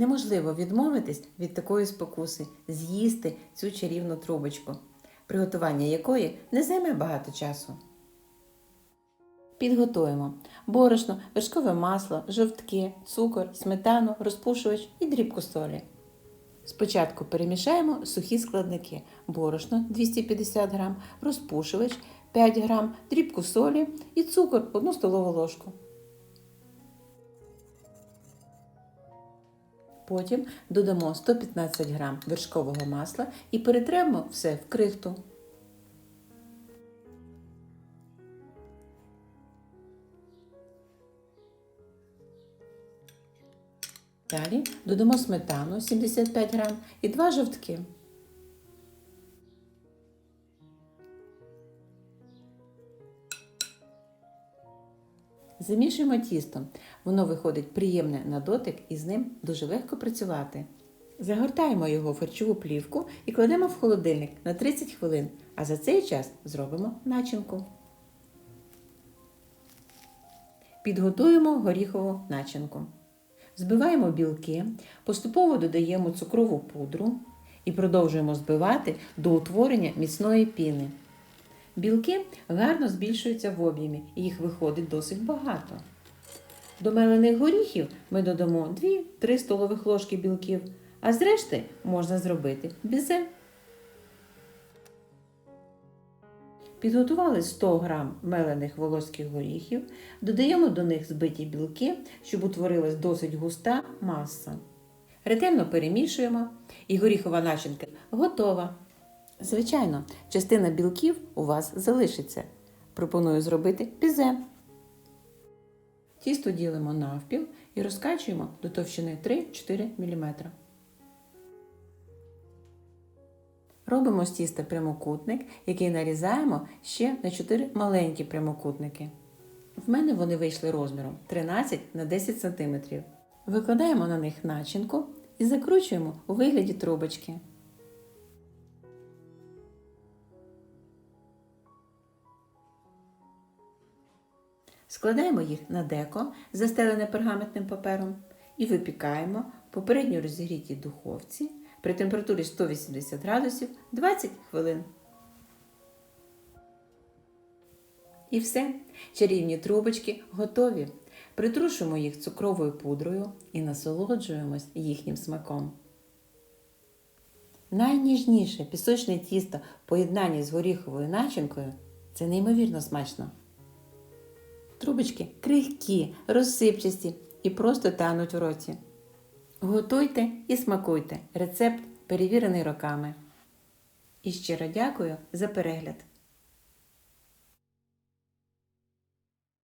Неможливо відмовитись від такої спокуси, з'їсти цю чарівну трубочку, приготування якої не займе багато часу. Підготуємо борошно, вершкове масло, жовтки, цукор, сметану, розпушувач і дрібку солі. Спочатку перемішаємо сухі складники: борошно 250 г, розпушувач 5 г, дрібку солі і цукор 1 столову ложку. Потім додамо 115 г вершкового масла і перетремо все в крихту. Далі додамо сметану 75 г і 2 жовтки. Замішуємо тісто. Воно виходить приємне на дотик і з ним дуже легко працювати. Загортаємо його в харчову плівку і кладемо в холодильник на 30 хвилин, а за цей час зробимо начинку. Підготуємо горіхову начинку. Збиваємо білки, поступово додаємо цукрову пудру і продовжуємо збивати до утворення міцної піни. Білки гарно збільшуються в об'ємі і їх виходить досить багато. До мелених горіхів ми додамо 2-3 столових ложки білків, а зрешти можна зробити бізе. Підготували 100 г мелених волоських горіхів, додаємо до них збиті білки, щоб утворилась досить густа маса. Ретельно перемішуємо і горіхова начинка готова. Звичайно, частина білків у вас залишиться. Пропоную зробити пізе. Тісто ділимо навпіл і розкачуємо до товщини 3-4 мм. Робимо з тіста прямокутник, який нарізаємо ще на 4 маленькі прямокутники. В мене вони вийшли розміром 13 на 10 см. Викладаємо на них начинку і закручуємо у вигляді трубочки. Складаємо їх на деко, застелене пергаментним папером, і випікаємо в попередньо розігрітій духовці при температурі 180 градусів 20 хвилин. І все. Чарівні трубочки готові. Притрушуємо їх цукровою пудрою і насолоджуємось їхнім смаком. Найніжніше пісочне тісто в поєднанні з горіховою начинкою це неймовірно смачно. Трубочки крихкі, розсипчасті і просто тануть в роті. Готуйте і смакуйте. Рецепт перевірений роками. І щиро дякую за перегляд!